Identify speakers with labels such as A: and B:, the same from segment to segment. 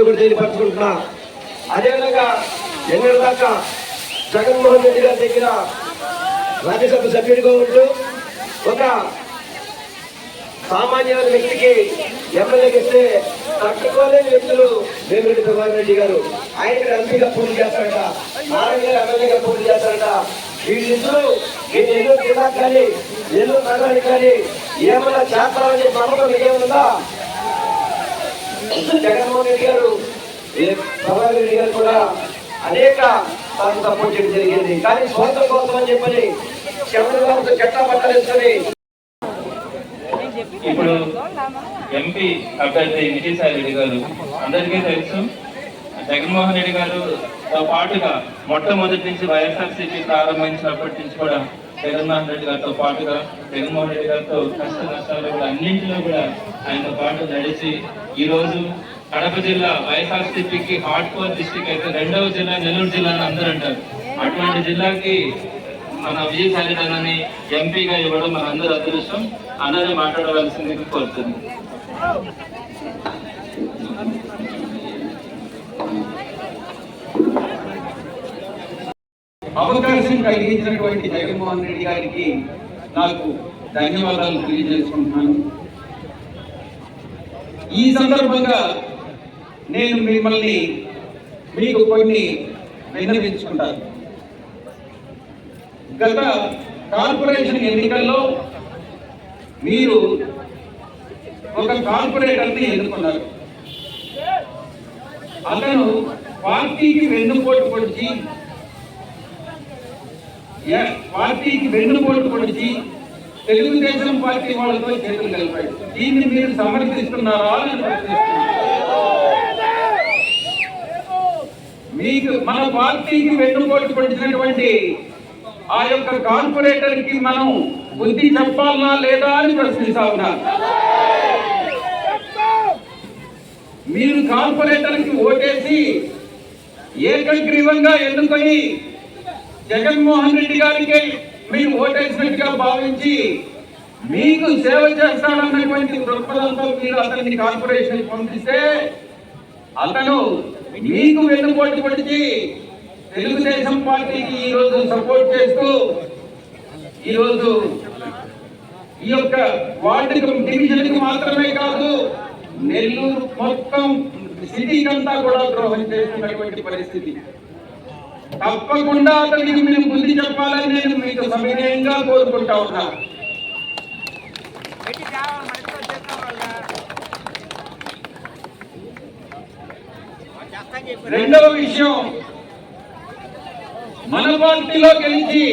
A: చెప్పి కూడా తెలియపరచుకుంటున్నా అదేవిధంగా ఎన్నో దాకా జగన్మోహన్ రెడ్డి గారి దగ్గర రాజ్యసభ సభ్యుడిగా ఉంటూ ఒక సామాన్య వ్యక్తికి ఎమ్మెల్యేకి ఇస్తే తట్టుకోలేని వ్యక్తులు వేమిరెడ్డి ప్రభాకర్ రెడ్డి గారు. ఆయన ఎంపీగా పోటీ చేస్తారట నారాయణ గారు ఎమ్మెల్యేగా పోటీ చేస్తారట. వీళ్ళిద్దరూ ఈ ఎన్నో జిల్లాకు కానీ నెల్లూరు నగరానికి కానీ ఏమైనా చేస్తారని చెప్పి నమ్మకం ఏమన్నా జగన్మోహన్ రెడ్డి గారు ఏ ప్రభాకర్ రెడ్డి గారు కూడా అనేక సార్లు సపోర్ట్ చేయడం జరిగింది. కానీ స్వార్థం కోసం అని చెప్పని చంద్రబాబుతో చట్టం పట్టాలేసుకొని
B: ఇప్పుడు ఎంపీ అభ్యర్థి విజయసాయి రెడ్డి గారు అందరికీ తెలుసు. జగన్మోహన్ రెడ్డి గారుతో పాటుగా మొట్టమొదటి నుంచి వైఎస్ఆర్సీపీ ప్రారంభించినప్పటి నుంచి కూడా జగన్మోహన్ రెడ్డి గారితో పాటుగా జగన్మోహన్ రెడ్డి గారితో కష్ట నష్టాలు కూడా అన్నింటిలో కూడా ఆయనతో పాటు నడిచి ఈ రోజు కడప జిల్లా వైఎస్ఆర్సీపీకి హాట్ కోర్ డిస్టిక్ అయితే రెండవ జిల్లా నెల్లూరు జిల్లా అని అందరూ అంటారు. అటువంటి జిల్లాకి మన విజయ రెడ్డి ఎంపీగా ఇవ్వడం మన అందరూ అదృష్టం. అందరూ మాట్లాడవలసింది కోరుతుంది
C: అవకాశం కలిగించినటువంటి జగన్మోహన్ రెడ్డి గారికి నాకు ధన్యవాదాలు తెలియజేసుకుంటున్నాను. ఈ సందర్భంగా నేను మిమ్మల్ని మీకు కొన్ని విన్నవించుకుంటాను. గత కార్పొరేషన్ ఎన్నికల్లో మీరు ఒక కార్పొరేటర్ని ఎన్నుకున్నారు. అతను పార్టీకి వెన్నుపోటు పొడిచి పార్టీకి వెన్నుపోటు పొడిచి తెలుగుదేశం పార్టీ వాళ్ళతో చేతులు కలిపాడు దీన్ని మీరు సమర్థిస్తున్నారా అని మీకు మన పార్టీకి వెన్నుపోటు పొడిచినటువంటి ఆ యొక్క కార్పొరేటర్కి మనం బుద్ధి చెప్పాలనా లేదా అని ప్రశ్నిస్తా ఉన్నారు మీరు కార్పొరేటర్కి ఓటేసి ఏకగ్రీవంగా ఎన్నుకొని జగన్మోహన్ రెడ్డి గారికి మీరు ఓటేసినట్టుగా భావించి మీకు సేవ చేస్తాడన్నటువంటి దృక్పథంతో మీరు అతన్ని కార్పొరేషన్ పంపిస్తే అతను మీకు వెన్నుపోటు పడిచి తెలుగుదేశం పార్టీకి ఈ రోజు సపోర్ట్ చేస్తూ ఈ ఈ యొక్క వార్డు డివిజన్ మాత్రమే కాదు నెల్లూరు మొత్తం సిటీకి అంతా కూడా ద్రోహం చేస్తున్నటువంటి పరిస్థితి. తప్పకుండా అతనికి మీరు బుద్ధి చెప్పాలని నేను మీకు సవినయంగా కోరుకుంటా ఉన్నా. రెండవ విషయం మన పార్టీలో గెలిచి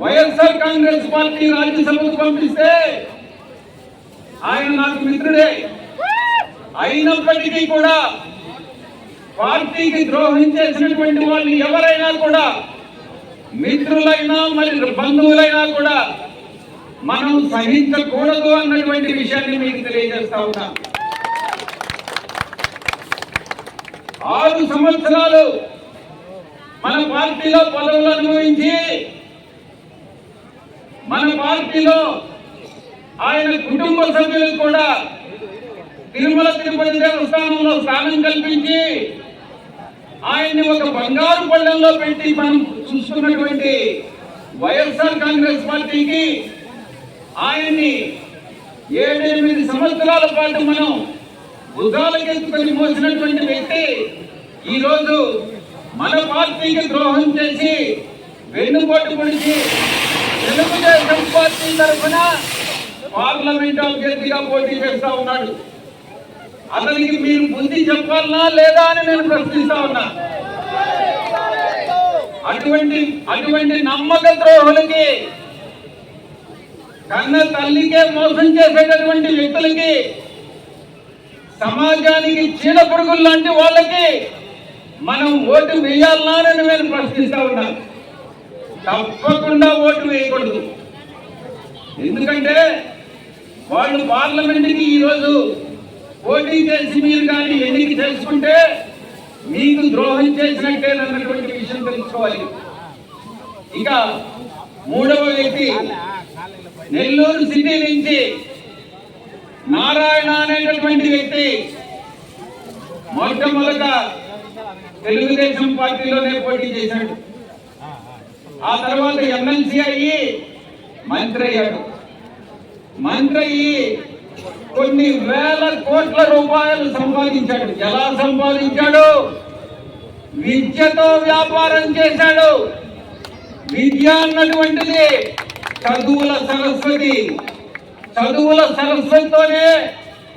C: వైఎస్ఆర్ కాంగ్రెస్ పార్టీ రాజ్యసభకు పంపిస్తే ఆయన నాకు మిత్రుడే. అయినప్పటికీ కూడా పార్టీకి ద్రోహం చేసినటువంటి వాళ్ళు ఎవరైనా కూడా మిత్రులైనా మరి బంధువులైనా కూడా మనం సహించకూడదు అన్నటువంటి విషయాన్ని మీకు తెలియజేస్తా ఉన్నా. ఆరు సంవత్సరాలు మన పార్టీలో పదవులు అనుభవించి మన పార్టీలో ఆయన కుటుంబ సభ్యులు కూడా తిరుమల తిరుపతి దేవస్థానంలో స్థానం కల్పించి ఆయన్ని ఒక బంగారు పళ్ళంలో పెట్టి మనం చూసుకున్నటువంటి వైఎస్ఆర్ కాంగ్రెస్ పార్టీకి ఆయన్ని ఏడెనిమిది సంవత్సరాల పాటు మనం భుజాలకెత్తుకొని మోసినటువంటి వ్యక్తి ఈరోజు మన పార్టీకి ద్రోహం చేసి వెన్నుపోటు పొడిచి తెలుగుదేశం పార్టీ తరఫున పార్లమెంట్ అభ్యర్థిగా పోటీ చేస్తా ఉన్నాడు. అతనికి మీరు బుద్ధి చెప్పాలనా లేదా అని నేను ప్రశ్నిస్తా ఉన్నా. అటువంటి అటువంటి నమ్మక ద్రోహులకి కన్న తల్లికే మోసం చేసేటటువంటి వ్యక్తులకి సమాజానికి చీడ పురుగులు లాంటి వాళ్ళకి మనం ఓటు వేయాలనా అని నేను ప్రశ్నిస్తా ఉన్నా. తప్పకుండా ఓటు వేయకూడదు. ఎందుకంటే వాళ్ళు పార్లమెంట్కి ఈరోజు పోటీ తెలిసి మీరు కానీ ఎన్నిక తెలుసుకుంటే మీకు ద్రోహం చేసినట్టే అన్నటువంటి విషయం తెలుసుకోవాలి. ఇంకా మూడవ వ్యక్తి నెల్లూరు సిటీ నుంచి నారాయణ అనేటటువంటి వ్యక్తి మొట్టమొదట తెలుగుదేశం పార్టీలోనే పోటీ చేశాడు. ఆ తర్వాత ఎమ్మెల్సీ అయ్యి మంత్రి అయ్యాడు. మంత్రి అయ్యి కొన్ని వేల కోట్ల రూపాయలు సంపాదించాడు. ఎలా సంపాదించాడు? విద్యతో వ్యాపారం చేశాడు. విద్య అన్నటువంటిది చదువుల సరస్వతి. చదువుల సరస్వతితోనే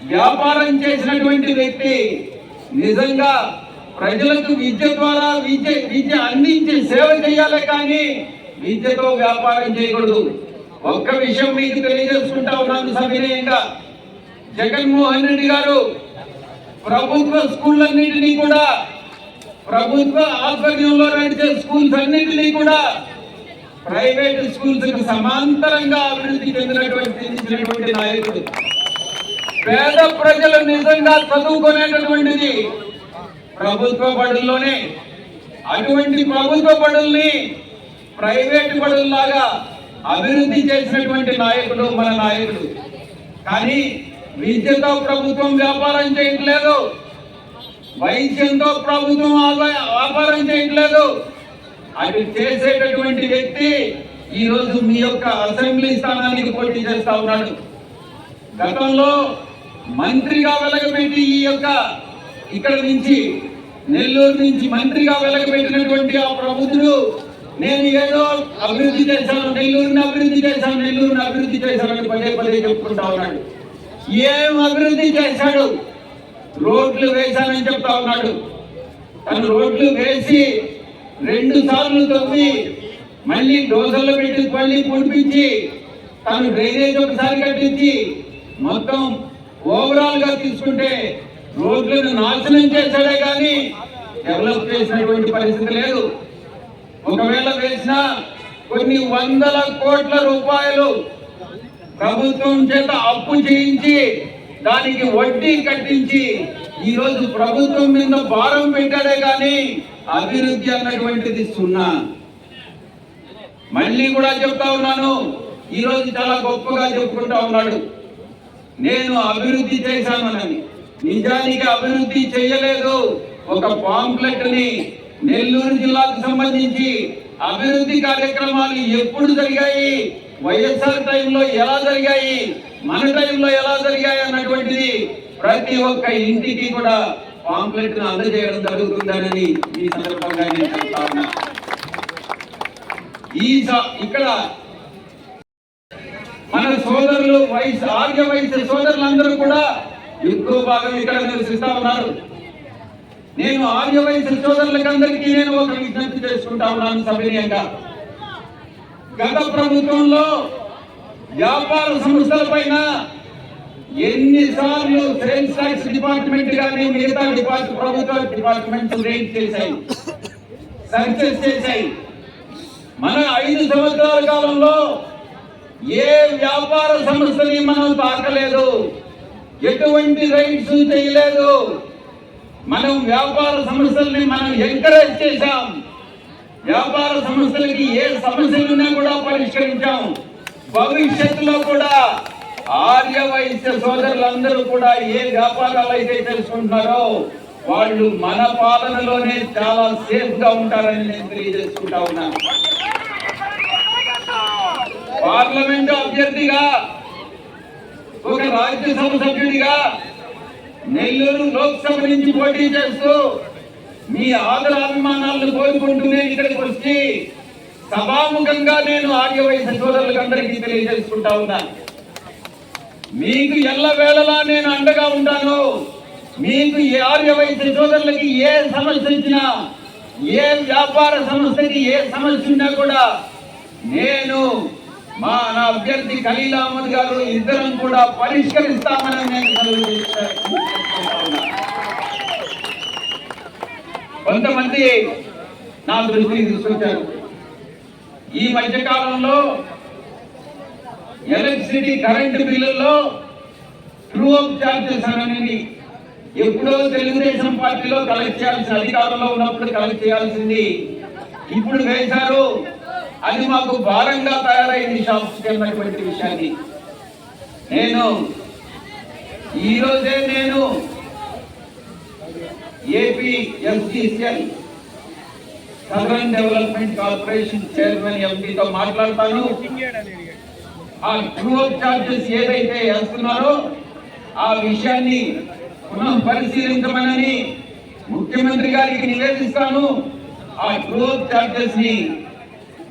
C: వ్యాపారం చేసినటువంటి వ్యక్తి. నిజంగా ప్రజలకు విద్య ద్వారా విద్య విద్య అందించి సేవ చేయాలి కానీ విద్యతో వ్యాపారం చేయకూడదు. ఒక్క విషయం మీకు తెలియజేసుకుంటా ఉన్నాను సవినయంగా. జగన్మోహన్ రెడ్డి గారు ప్రభుత్వ స్కూళ్ళన్నింటినీ కూడా ప్రభుత్వ ఆధ్వర్యంలో నడిచే స్కూల్స్ అన్నింటినీ కూడా ప్రైవేట్ స్కూల్స్కు సమాంతరంగా అభివృద్ధి చెందినటువంటి చెందినటువంటి నాయకుడు. పేద ప్రజలు నిజంగా చదువుకునేటటువంటిది ప్రభుత్వ బడుల్లోనే. అటువంటి ప్రభుత్వ బడుల్ని ప్రైవేట్ బడుల్లాగా అభివృద్ధి చేసినటువంటి నాయకుడు మన నాయకుడు. కానీ విద్యతో ప్రభుత్వం వ్యాపారం చేయట్లేదు వైద్యంతో ప్రభుత్వం వ్యాపారం చేయట్లేదు అది చేసేటటువంటి వ్యక్తి ఈరోజు మీ యొక్క అసెంబ్లీ స్థానానికి పోటీ చేస్తా ఉన్నాడు. గతంలో మంత్రిగా వెలగబెట్టి ఈ యొక్క ఇక్కడ నుంచి నెల్లూరు నుంచి మంత్రిగా వెలగబెట్టినటువంటి ఆ ప్రభుత్వుడు నేను ఏదో అభివృద్ధి చేశాను నెల్లూరుని అభివృద్ధి చేశాను నెల్లూరుని అభివృద్ధి చేశానని పదే పదే చెప్పుకుంటా ఉన్నాడు. ఏం అభివృద్ధి చేశాడు? రోడ్లు వేశానని చెప్తా ఉన్నాడు. తను రోడ్లు వేసి రెండు సార్లు తవ్వి మళ్ళీ డోజర్లు పెట్టి మళ్ళీ పుడిపించి తను డ్రైనేజ్ ఒకసారి కట్టించి మొత్తం ఓవరాల్గా తీసుకుంటే రోడ్లను నాశనం చేశాడే కానీ డెవలప్ చేసినటువంటి పరిస్థితి లేదు. ఒకవేళ వేసినా కొన్ని వందల కోట్ల రూపాయలు ప్రభుత్వం చేత అప్పు చేయించి దానికి వడ్డీ కట్టించి ఈరోజు ప్రభుత్వం మీద భారం పెట్టాడే కానీ అభివృద్ధి అన్నటువంటిది సున్నా. మళ్ళీ కూడా చెప్తా ఉన్నాను ఈరోజు చాలా గొప్పగా చెప్పుకుంటా ఉన్నాడు. నేను అభివృద్ధి చేశానని నిజానికి అభివృద్ధి చేయలేదు. ఒక పాంప్లెట్ని నెల్లూరు జిల్లాకు సంబంధించి అభివృద్ధి కార్యక్రమాలు ఎప్పుడు జరిగాయి? వైఎస్ఆర్ టైంలో ఎలా జరిగాయి మన టైంలో ఎలా జరిగాయి అన్నటువంటిది ప్రతి ఒక్క ఇంటికి కూడా పాంప్లెట్ను అందజేయడం జరుగుతుందని ఈ సందర్భంగా నేను చెప్తా ఉన్నా. ఈ ఇక్కడ మన సోదరులు వయసు ఆర్య వయసు సోదరులందరూ కూడా ఎక్కువ భాగం ఇక్కడ నివసిస్తా ఉన్నారు. నేను ఆర్య వయసు సోదరులకందరికీ నేను ఒక విజ్ఞప్తి చేసుకుంటా ఉన్నాను సభనీయంగా గత ప్రభుత్వంలో వ్యాపార సంస్థల పైన ఎన్నిసార్లు సేల్స్ ట్యాక్స్ డిపార్ట్మెంట్ కానీ మిగతా డిపార్ట్ ప్రభుత్వ డిపార్ట్మెంట్ రేట్ చేశాయి. సర్చెస్ చేశాయి. మన ఐదు సంవత్సరాల కాలంలో ఏ వ్యాపార సంస్థని మనం తాకలేదు. ఎటువంటి రైట్స్ చేయలేదు. మనం వ్యాపార సంస్థల్ని మనం ఎంకరేజ్ చేశాం. వ్యాపార సంస్థలకి ఏ సమస్యలు ఉన్నా కూడా పరిష్కరించాము. భవిష్యత్తులో కూడా ఆర్య వైశ్య సోదరులందరూ కూడా ఏ వ్యాపారాలు అయితే తెలుసుకుంటున్నారో వాళ్ళు మన పాలనలోనే చాలా సేఫ్గా ఉంటారని నేను తెలియజేసుకుంటా ఉన్నా పార్లమెంట్ అభ్యర్థిగా ఒక రాజ్యసభ సభ్యుడిగా నెల్లూరు లోక్సభ నుంచి పోటీ చేస్తూ మీ ఆదరాభిమానాలను కోరుకుంటూ నేను ఇక్కడికి వచ్చి సభాముఖంగా నేను ఆర్య సోదరులకు అందరికీ తెలియజేసుకుంటా ఉన్నాను. మీకు ఎల్లవేళలా నేను అండగా ఉంటాను. మీకు ఈ ఆర్య సోదరులకి ఏ సమస్య ఇచ్చినా ఏ వ్యాపార సమస్యకి ఏ సమస్య ఉన్నా కూడా నేను మా నా అభ్యర్థి ఖలీల్ అహ్మద్ గారు ఇద్దరం కూడా పరిష్కరిస్తామని నేను సెలవు కొంతమంది నా దృష్టిని తీసుకొచ్చారు. ఈ మధ్య కాలంలో ఎలక్ట్రిసిటీ కరెంటు బిల్లుల్లో ట్రూ అప్ ఛార్జెస్ అనేది ఎప్పుడో తెలుగుదేశం పార్టీలో కలెక్ట్ చేయాల్సిన అధికారంలో ఉన్నప్పుడు కలెక్ట్ చేయాల్సింది ఇప్పుడు వేశారు. అది మాకు భారంగా తయారైంది షాప్స్ అన్నటువంటి విషయాన్ని. నేను ఈరోజే నేను AP southern development corporation chairman ఎంపీతో మాట్లాడతాను. ఆ క్రూవల్ చార్జెస్ ఏదైతే వేస్తున్నారో ఆ విషయాన్ని పునః పరిశీలించమని ముఖ్యమంత్రి గారికి నివేదిస్తాను. ఆ క్రూవల్ చార్జెస్ని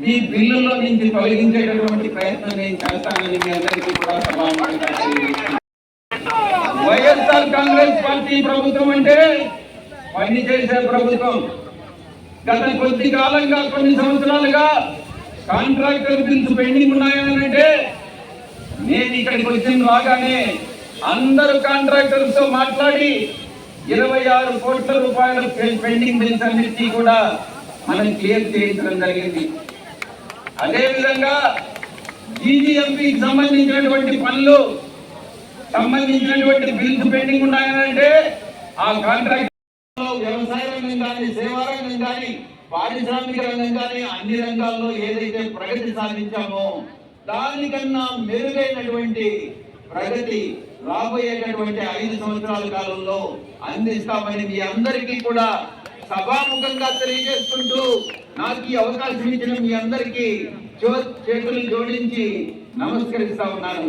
C: మీ బిల్లులో నుంచి తొలగించేటటువంటి ప్రయత్నం నేను చేస్తానని మీ అందరికీ కూడా సభాముఖంగా వైఎస్ఆర్ కాంగ్రెస్ పార్టీ ప్రభుత్వం అంటే పనిచేసే ప్రభుత్వం గత కొద్ది కాలంగా కొన్ని సంవత్సరాలుగా కాంట్రాక్టర్ బిల్స్ పెండింగ్ ఉన్నాయనంటే నేను ఇక్కడికి వచ్చిన రాగానే అందరు కాంట్రాక్టర్స్తో మాట్లాడి ఇరవై ఆరు కోట్ల రూపాయల పెండింగ్ బిల్స్ అన్నిటినీ కూడా మనం క్లియర్ చేయించడం జరిగింది. అదేవిధంగా జీజీఎంపీకి సంబంధించినటువంటి పనులు సంబంధించినటువంటి బిల్స్ పెండింగ్ ఉన్నాయనంటే ఆ కాంట్రాక్ట్ వ్యవసాయ రంగం కానీ సేవా రంగం కానీ పారిశ్రామిక రంగం కానీ అన్ని రంగాల్లో ఏదైతే ప్రగతి సాధించామో దానికన్నా మెరుగైనటువంటి ప్రగతి రాబోయేటటువంటి ఐదు సంవత్సరాల కాలంలో అందిస్తామని మీ అందరికీ కూడా సభాముఖంగా తెలియజేసుకుంటూ నాకు ఈ అవకాశం ఇచ్చిన మీ అందరికీ చేతులు జోడించి నమస్కరిస్తా ఉన్నాను.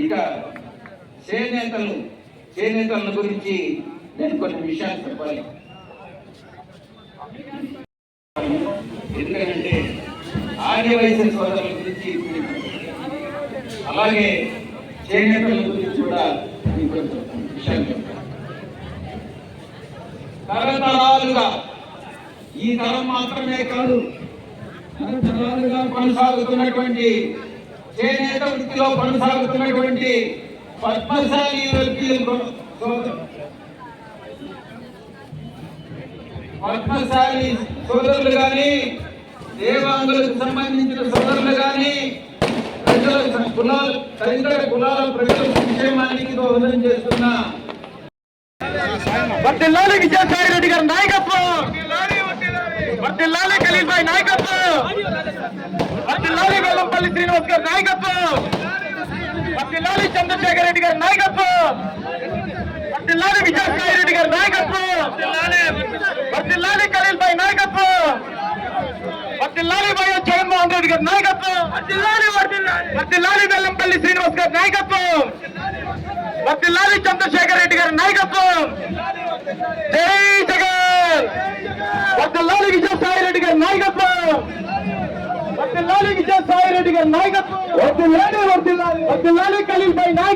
C: ఇక చేనేతలు చేనేతల గురించి నేను కొన్ని విషయాలు చెప్పాలి. ఎందుకంటే ఆర్యవైశ్య సోదరుల గురించి అలాగే చేనేతల గురించి కూడా మీకు విషయాలు చెప్తాను తరతరాలుగా ఈ తరం మాత్రమే కాదు తరతరాలుగా కొనసాగుతున్నటువంటి చేనేత వృత్తిలో కొనసాగుతున్నటువంటి పద్మశాలి వృత్తి పద్మశాలి సోదరులు గాని దేవాంగులకు సంబంధించిన సోదరులు గాని ప్రజల కులాల తదితర కులాల ప్రజల సంక్షేమానికి దోహదం చేస్తున్న
D: వర్దిల్లాలి విజయసాయి రెడ్డి గారి నాయకత్వం! వర్దిల్లాలి ఖలీల్ భాయ్ నాయకత్వం! వర్దిల్లాలి వెల్లంపల్లి శ్రీనివాస్ గారి నాయకత్వం! వర్దిల్లాలి చంద్రశేఖర్ రెడ్డి గారి నాయకత్వం! వర్దిల్లాలి విజయసాయి రెడ్డి గారి నాయకత్వం వర్దిల్లాలి ఖలీల్ భాయ్ నాయకత్వం వర్దిల్లాలి వైఎస్ జగన్మోహన్ రెడ్డి గారి నాయకత్వం వర్దిల్లాలి వర్దిల్లాలి వెల్లంపల్లి శ్రీనివాస్ గారి నాయకత్వం. వర్దిల్లాలి చంద్రశేఖర్ రెడ్డి గారి నాయకత్వం. జై జగన్. వర్దిల్లాలి విజయసాయి రెడ్డి గారి నాయకత్వం. వర్దిల్లాలి విజయసాయి రెడ్డి గారి నాయకత్వం. వర్దిల్లాలి వర్దిల్లాలి వర్దిల్లాలి ఖలీల్ భాయ్ నాయకత్వం